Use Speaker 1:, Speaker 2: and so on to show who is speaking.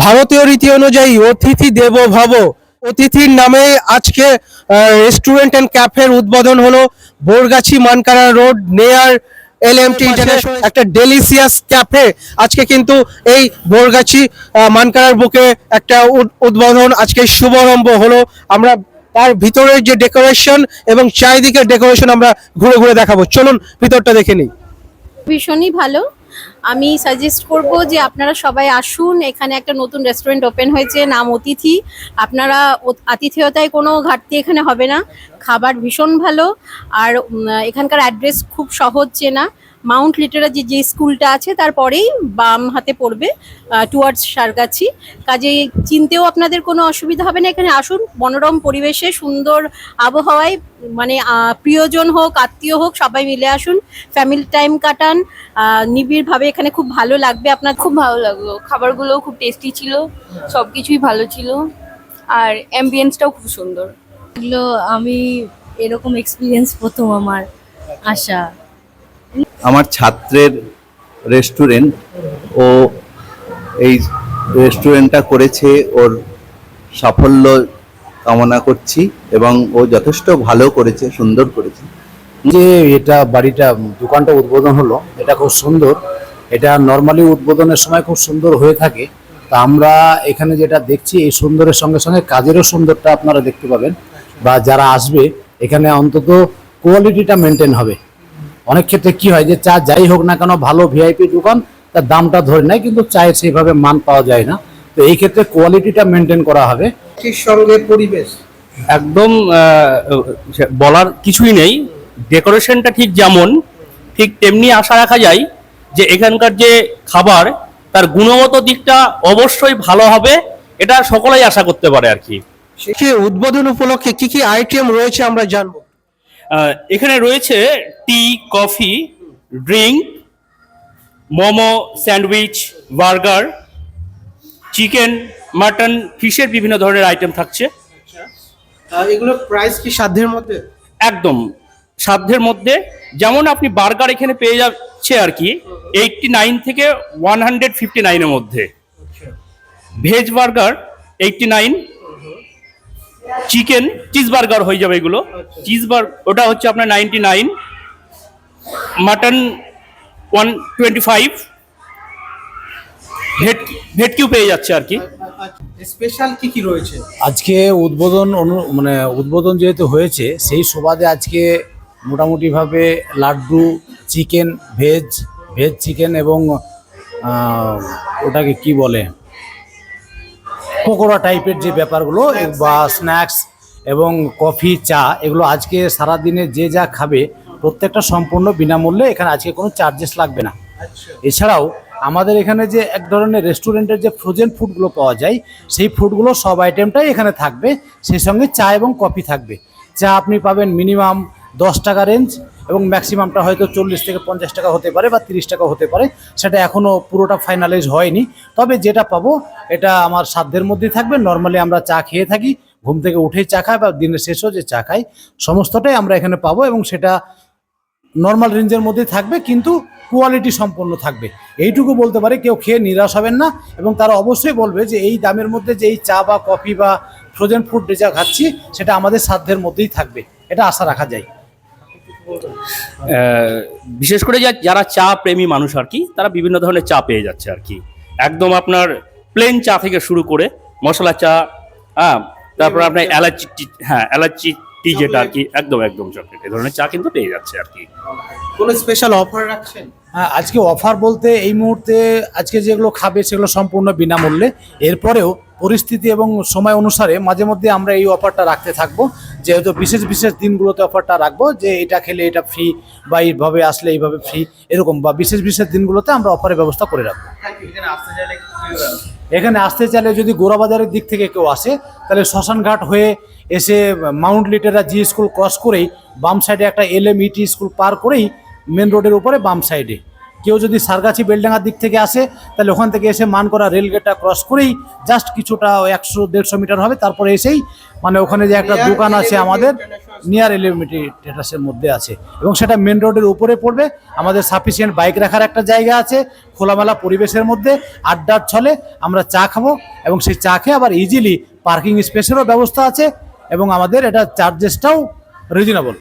Speaker 1: ভারতীয় রীতি অনুযায়ী অতিথি দেব ভব অতিথির নামে আজকে রেস্টুরেন্ট এন্ড ক্যাফের উদ্বোধন হলো বোরগাছি মানকারা রোড নেয়ার এল এম টি একটা ডেলিসিয়াস ক্যাফে আজকে কিন্তু এই বোরগাছি মানকারার বুকে একটা উদ- উদ্বোধন আজকে শুভারম্ভ হলো। আমরা তার ভিতরের যে ডেকোরেশন এবং চারিদিকের ডেকোরেশন আমরা ঘুরে ঘুরে দেখাবো। চলুন ভিতরটা দেখে নিই।
Speaker 2: ভীষণই ভালো। আমি সাজেস্ট করব যে আপনারা সবাই আসুন, এখানে একটা নতুন রেস্টুরেন্ট ওপেন হয়েছে, নাম অতিথি। আপনারা আতিথেয়তায় কোনো ঘাটতি এখানে হবে না। খাবার ভীষণ ভালো। আর এখানকার অ্যাড্রেস খুব সহজ চেনা। মাউন্ট লিটারা যে যে স্কুলটা আছে তারপরেই বাম হাতে পড়বে টুয়ার্ডস সারগাছি। কাজে চিনতেও আপনাদের কোনো অসুবিধা হবে না, এখানে আসুন, মনোরম পরিবেশে, সুন্দর আবহাওয়ায় মানে প্রিয়জন হোক, আত্মীয় হোক, সবাই মিলে আসুন ফ্যামিলি টাইম কাটান। নিবিড়ভাবে এখানে খুব ভালো লাগবে, আপনার
Speaker 3: খুব ভালো লাগল খাবারগুলো খুব টেস্টি ছিল সব কিছুই ভালো ছিল, আর অ্যাম্বিয়েন্সটাও খুব সুন্দর।
Speaker 4: এগুলো আমি এরকম এক্সপিরিয়েন্স প্রথম আমার আসা
Speaker 5: আমার ছাত্রের রেস্টুরেন্ট ও এই রেস্টুরেন্টটা করেছে ওর সাফল্য কামনা করছি এবং ও যথেষ্ট ভালো করেছে, সুন্দর করেছে।
Speaker 6: যে এটা বাড়িটা, দোকানটা উদ্বোধন হলো, এটা খুব সুন্দর। এটা নর্মালি উদ্বোধনের সময় খুব সুন্দর হয়ে থাকে। তা আমরা এখানে যেটা দেখছি, এই সুন্দরের সঙ্গে সঙ্গে কাজেরও সুন্দরটা আপনারা দেখতে পাবেন। বা যারা আসবে, এখানে অন্তত কোয়ালিটিটা মেনটেন হবে। অনেক ক্ষেত্রে কি হয় যে চা যাই হোক না কেন ভালো ভিআইপি দোকান তার দামটা ধরে নেয় কিন্তু চায়ের সেইভাবে মান পাওয়া যায় না। তো এই ক্ষেত্রে কোয়ালিটিটা মেনটেন করা হবে।
Speaker 1: সঙ্গে পরিবেশ।
Speaker 7: একদম বলার কিছুই নেই। ডেকোরেশনটা ঠিক যেমন ঠিক তেমনি আশা রাখা যায় যে এখানকার যে খাবার তার গুণগত দিকটা অবশ্যই ভালো হবে এটা সকলেই আশা করতে পারে আর কি।
Speaker 1: সে উদ্বোধন উপলক্ষে কি কি আইটেম রয়েছে আমরা জানব?
Speaker 7: এখানে রয়েছে টি coffee drink momo sandwich burger chicken mutton ফিশের বিভিন্ন ধরনের আইটেম থাকছে।
Speaker 1: এগুলো প্রাইস কি সাধ্যের মধ্যে?
Speaker 7: একদম সাধ্যের মধ্যে। যেমন আপনি বার্গার এখানে পেয়ে যাচ্ছে আর কি এইটটি নাইন থেকে ওয়ান হান্ড্রেড ফিফটি নাইনের মধ্যে। Veg burger eighty nine chicken cheese burger হয়ে যাবে এগুলো। চিজ বার ওটা হচ্ছে আপনার ninety nine mutton one twenty five ভেট ভেটকিউ পেয়ে যাচ্ছে আর কি।
Speaker 1: স্পেশাল কি কি রয়েছে?
Speaker 6: আজকে উদ্বোধন অনু মানে উদ্বোধন যেহেতু হয়েছে সেই সুবাদে আজকে মোটামুটিভাবে laddu chicken veg veg chicken এবং ওটাকে কি বলে? পকোড়া টাইপের যে ব্যাপারগুলো বা স্ন্যাক্স এবং কফি চা এগুলো আজকে সারাদিনে যে যা খাবে প্রত্যেকটা সম্পূর্ণ বিনামূল্যে এখানে আজকে কোনো চার্জেস লাগবে না। এছাড়াও আমাদের এখানে যে এক ধরনের রেস্টুরেন্টের যে ফ্রোজেন ফুডগুলো পাওয়া যায় সেই ফুডগুলো সব আইটেমটাই এখানে থাকবে। সেই সঙ্গে চা এবং কফি থাকবে। চা আপনি পাবেন মিনিমাম দশ টাকা রেঞ্জ এবং ম্যাক্সিমামটা হয়তো চল্লিশ থেকে পঞ্চাশ টাকা হতে পারে বা তিরিশ টাকা হতে পারে। সেটা এখনও পুরোটা ফাইনালাইজ হয়নি। তবে যেটা পাবো, এটা আমার সাধ্যের মধ্যেই থাকবে। নর্মালি আমরা চা খেয়ে থাকি, ঘুম থেকে উঠেই চা খাই বা দিনের শেষেও যে চা খাই, সমস্তটাই আমরা এখানে পাবো এবং সেটা নর্মাল রেঞ্জের মধ্যে থাকবে, কিন্তু কোয়ালিটি সম্পন্ন থাকবে। এইটুকু বলতে পারে, কেউ খেয়ে নিরাশ হবেন না এবং তারা অবশ্যই বলবে যে এই দামের মধ্যে যে এই চা বা কফি বা ফ্রোজেন ফুড যা খাচ্ছি, সেটা আমাদের সাধ্যের মধ্যেই থাকবে। এটা আশা রাখা যায়।
Speaker 7: বিশেষ করে যা- যারা চা প্রেমী মানুষ আর কি তারা বিভিন্ন ধরনের চা পেয়ে যাচ্ছে আর কি। একদম আপনার প্লেন চা থেকে শুরু করে মশলা চা হ্যাঁ তারপর আপনার এলাচি টি- হ্যাঁ এলাচি টি যেটা আর কি একদম একদম চকলেট এই ধরনের চা কিন্তু পেয়ে যাচ্ছে আর কি।
Speaker 1: কোনো স্পেশাল অফার রাখছেন?
Speaker 6: হ্যাঁ আজকে অফার বলতে এই মুহূর্তে আজকে যেগুলো খাবে সেগুলো সম্পূর্ণ বিনামূল্যে। এরপরেও পরিস্থিতি এবং সময় অনুসারে মাঝে মধ্যে আমরা এই অফারটা রাখতে থাকব। যেহেতু বিশেষ বিশেষ দিনগুলোতে অফারটা রাখব যে এটা খেলে এটা ফ্রি বা এইভাবে আসলে এইভাবে ফ্রি এরকম বা বিশেষ বিশেষ দিনগুলোতে আমরা অফারের ব্যবস্থা করে রাখব। এখানে আসতে চাইলে যদি গোড়াবাজারের দিক থেকে কেউ আসে তাহলে শ্মশানঘাট হয়ে এসে Mount Litera Zee School cross করেই বাম সাইডে একটা এল এম ইটি স্কুল পার করেই মেন রোডের উপরে বাম সাইডে কেউ যদি সারগাছি বেলডাঙ্গার দিক থেকে আসে তাহলে ওখান থেকে এসে মান মানকরা রেলগেটটা ক্রস করেই জাস্ট কিছুটা একশো দেড়শো মিটার হবে তারপরে এসেই মানে ওখানে যে একটা দোকান আছে আমাদের নিয়ার এলিমিটি টেটাসের মধ্যে আছে। এবং সেটা মেন রোডের উপরে পড়বে আমাদের সাফিসিয়েন্ট বাইক রাখার একটা জায়গা আছে খোলামেলা পরিবেশের মধ্যে আড্ডার ছলে আমরা চা খাব এবং সেই চা খেয়ে আবার ইজিলি পার্কিং স্পেসেরও ব্যবস্থা আছে এবং আমাদের এটা চার্জেসটাও রিজনেবল